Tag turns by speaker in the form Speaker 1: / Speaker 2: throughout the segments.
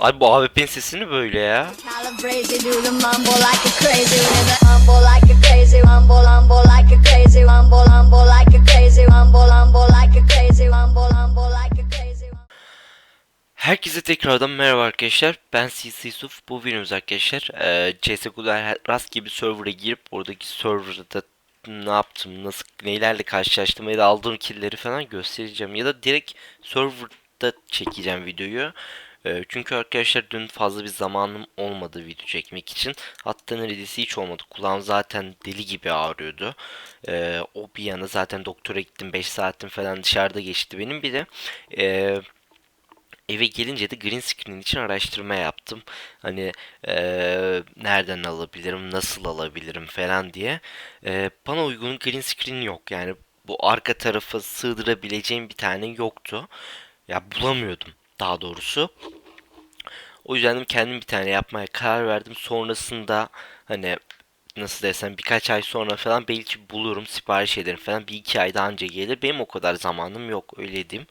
Speaker 1: Abi bu AWP'nin sesini böyle ya. Herkese tekrardan merhaba arkadaşlar. Ben CC Yusuf. Bu videomuz arkadaşlar eee CSGO'da Rust gibi server'a girip oradaki serverda ne yaptım, nasıl neylerle karşılaştım ya da aldığım killleri falan göstereceğim. Ya da direkt serverda çekeceğim videoyu. Eee, çünkü arkadaşlar dün fazla bir zamanım olmadı video çekmek için. Hatta neredeyse hiç olmadı. Kulağım zaten deli gibi ağrıyordu. Eee, o bir yana zaten doktora gittim. 5 saatim falan dışarıda geçti benim. Bir de eee eve gelince de green screen için araştırma yaptım. Hani eee, nereden alabilirim, nasıl alabilirim falan diye. Eee, bana uygun green screen yok. Yani bu arka tarafa sığdırabileceğim bir tane yoktu. Ya bulamıyordum daha doğrusu. O yüzden kendim bir tane yapmaya karar verdim. Sonrasında hani nasıl desem birkaç ay sonra falan belki bulurum sipariş ederim falan bir iki ayda anca gelir. Benim o kadar zamanım yok öyle diyeyim.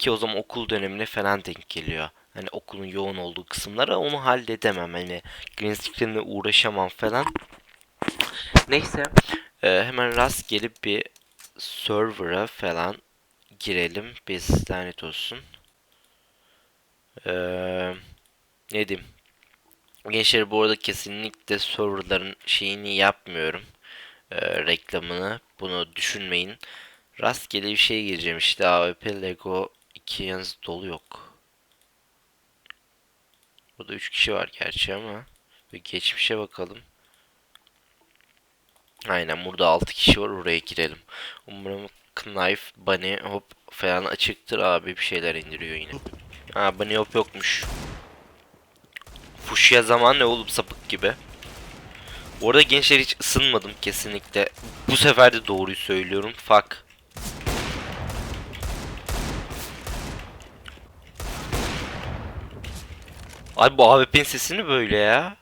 Speaker 1: Ki o zaman okul dönemine falan denk geliyor. Hani okulun yoğun olduğu kısımlara onu halledemem. Hani green screen'le uğraşamam falan. Neyse e, hemen rastgele bir server'a falan girelim. Biz lanet olsun. Eee ne diyeyim? Gençler bu arada kesinlikle serverların şeyini yapmıyorum. Ee, reklamını. Bunu düşünmeyin. Rastgele bir şey gireceğim işte AWP Lego 2 yalnız dolu yok. Burada 3 kişi var gerçi ama. Bir geçmişe bakalım. Aynen burada 6 kişi var oraya girelim. Umarım Knife, Bunny, Hop falan açıktır abi bir şeyler indiriyor yine. Ha Bunny Hop yokmuş. Fuşya zaman ne oğlum sapık gibi. Bu arada gençler hiç ısınmadım kesinlikle. Bu sefer de doğruyu söylüyorum. Fuck. Abi bu AWP'nin sesini böyle ya.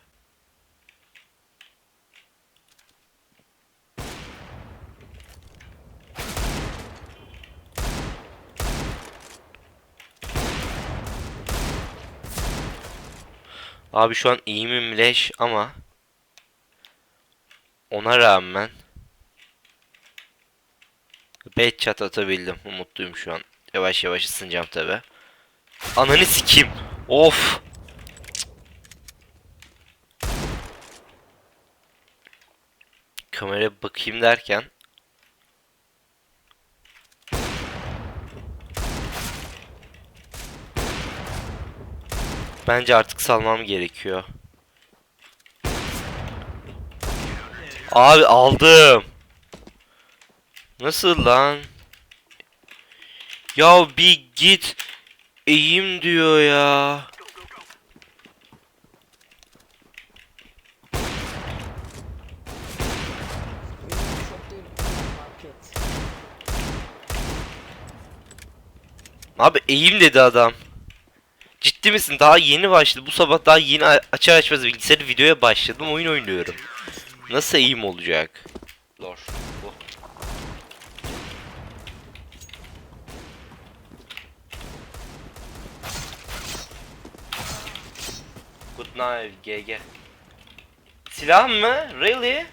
Speaker 1: Abi şu an eğimim leş ama ona rağmen Headshot atabildim. Umutluyum şu an. Yavaş yavaş ısınacağım tabi. Ananı sikeyim. Of. Kameraya bakayım derken Bence artık salmam gerekiyor. Abi aldım. Nasıl lan? Ya bir git. Eğim diyor ya. Abi eğim dedi adam. Ciddi misin? Daha yeni başladı. Bu sabah daha yeni açar açmaz bilgisayarı videoya başladım. Oyun oynuyorum. Nasıl eğim olacak? Lor. Bu. Good night GG. Silah mı? Really?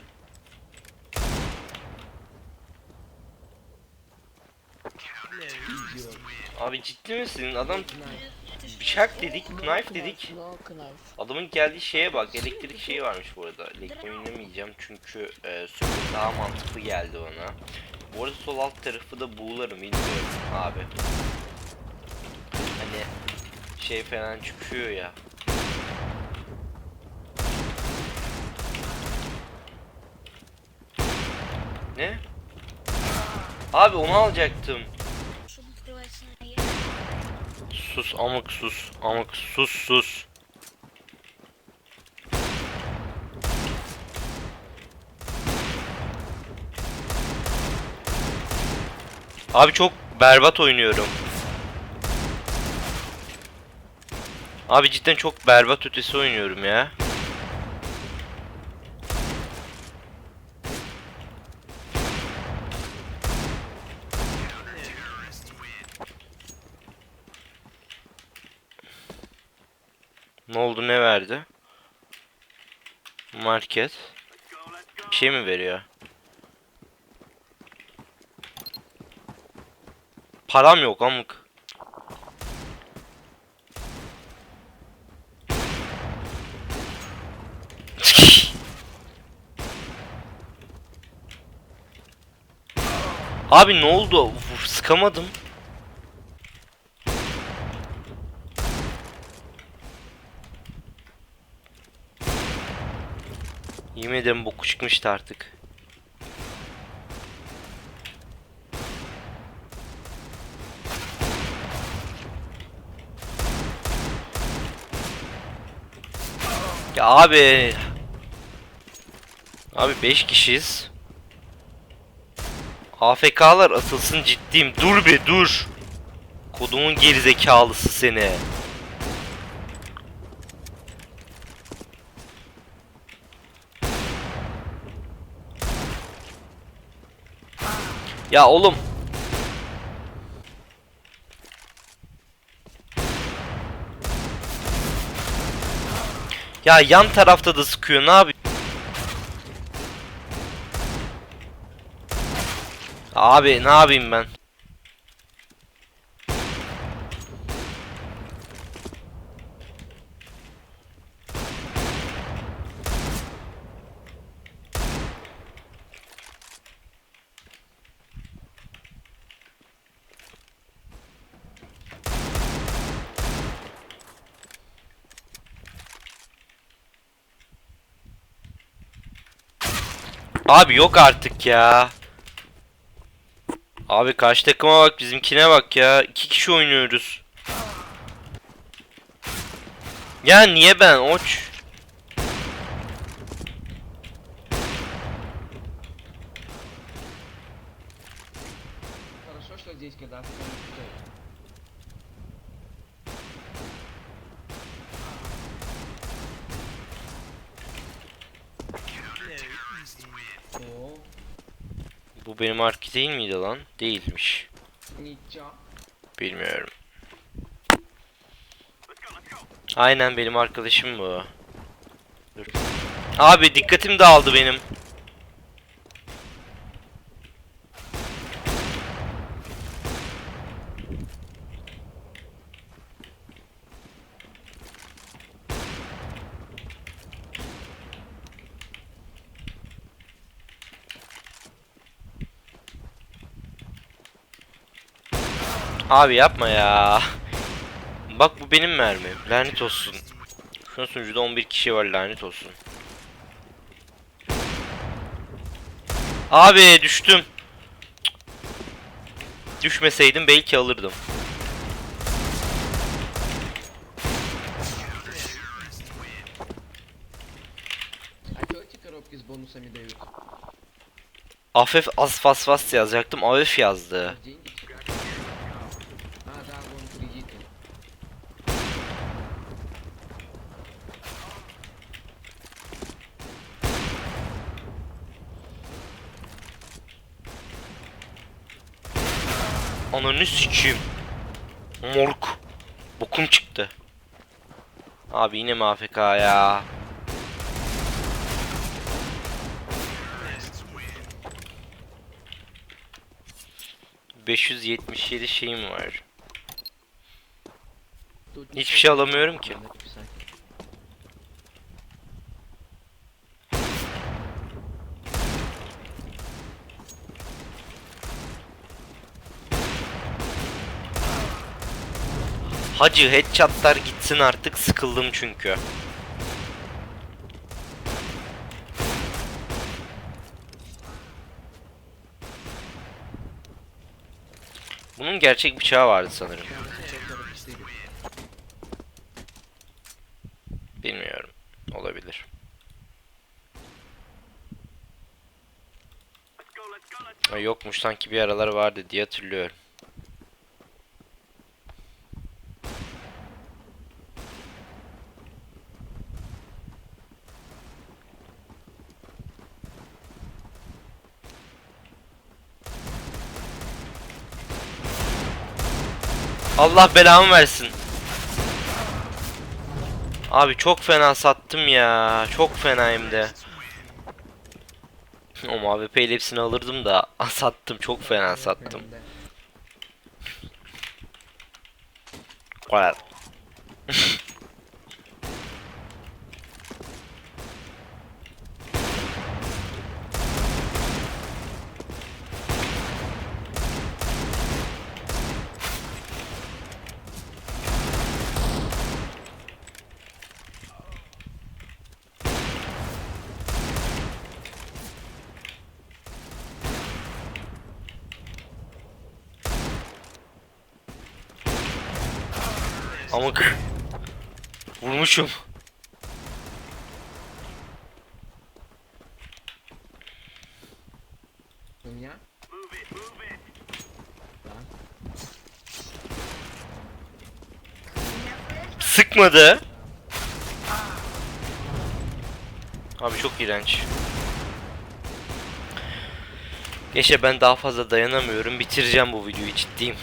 Speaker 1: Abi ciddi misin? Adam bıçak dedik, knife dedik. Adamın geldiği şeye bak, elektrik şeyi varmış bu arada. Lek oynamayacağım çünkü e, süper daha mantıklı geldi bana. Bu arada sol alt tarafı da buğularım bilmiyorum abi. Hani şey falan çıkıyor ya. Ne? Abi onu alacaktım. Sus amık sus amık sus sus. Abi çok berbat oynuyorum. Abi cidden çok berbat ötesi oynuyorum ya. Ne oldu ne verdi? Market. Bir şey mi veriyor? Param yok amık. Abi ne oldu? Sıkamadım. Yemin ederim boku çıkmıştı artık. Ya abi. Abi 5 kişiyiz. AFK'lar atılsın ciddiyim. Dur be dur. Kodumun gerizekalısı seni. Ya oğlum. Ya yan tarafta da sıkıyor ne abi? Abi ne yapayım ben? Abi yok artık ya. Abi karşı takıma bak bizimkine bak ya. İki kişi oynuyoruz. Ya niye ben oç?
Speaker 2: Хорошо, что здесь когда
Speaker 1: Benim arki değil miydi lan? Değilmiş. Bilmiyorum. Aynen benim arkadaşım bu. Dur. Abi dikkatim dağıldı benim. Abi yapma ya. Bak bu benim mermi. Lanet olsun. Şu an sunucuda 11 kişi var lanet olsun. Abi düştüm. Düşmeseydim belki alırdım. Afef asfasfas yazacaktım. Afef yazdı. Ananı sikiyim. Moruk. Bokum çıktı. Abi yine mi AFK ya? ...577 şeyim var. Hiçbir şey alamıyorum ki. Hacı headshotlar gitsin artık sıkıldım çünkü. Bunun gerçek bıçağı vardı sanırım.
Speaker 2: Я 44.
Speaker 1: Bilmiyorum. Olabilir. Yokmuş sanki bir aralar vardı diye hatırlıyorum. Allah belamı versin. Abi çok fena sattım ya. Çok fena hem de. O AWP ile hepsini alırdım da sattım. Çok fena sattım.
Speaker 2: Önümde.
Speaker 1: Kolay. Ama k- vurmuşum. Sıkmadı. Abi çok iğrenç. Geçe ben daha fazla dayanamıyorum. Bitireceğim bu videoyu ciddiyim.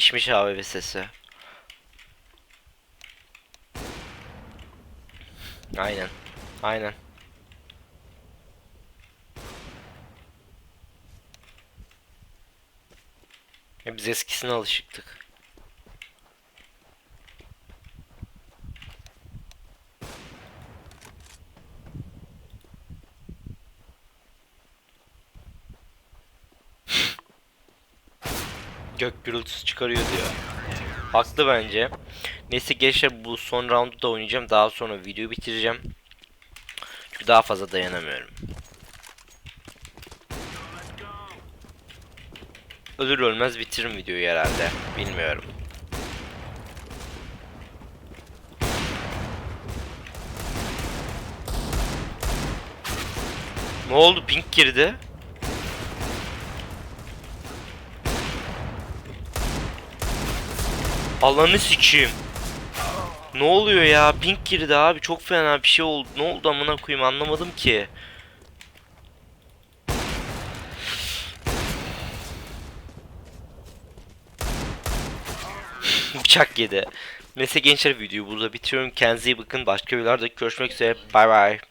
Speaker 1: Değişmiş AVV sesi. Aynen. Aynen. Biz eskisine alışıktık. Gök gürültüsü çıkarıyor diyor. Haklı bence. Neyse gençler bu son roundu da oynayacağım. Daha sonra videoyu bitireceğim. Çünkü daha fazla dayanamıyorum. Ölür ölmez bitiririm videoyu herhalde. Bilmiyorum. Ne oldu? Pink girdi. Alanı sikeyim. Ne oluyor ya? Pink girdi abi. Çok fena bir şey oldu. Ne oldu amına koyayım anlamadım ki. Bıçak yedi. Neyse gençler videoyu burada bitiriyorum. Kendinize iyi bakın. Başka videolarda görüşmek üzere. Bay bay.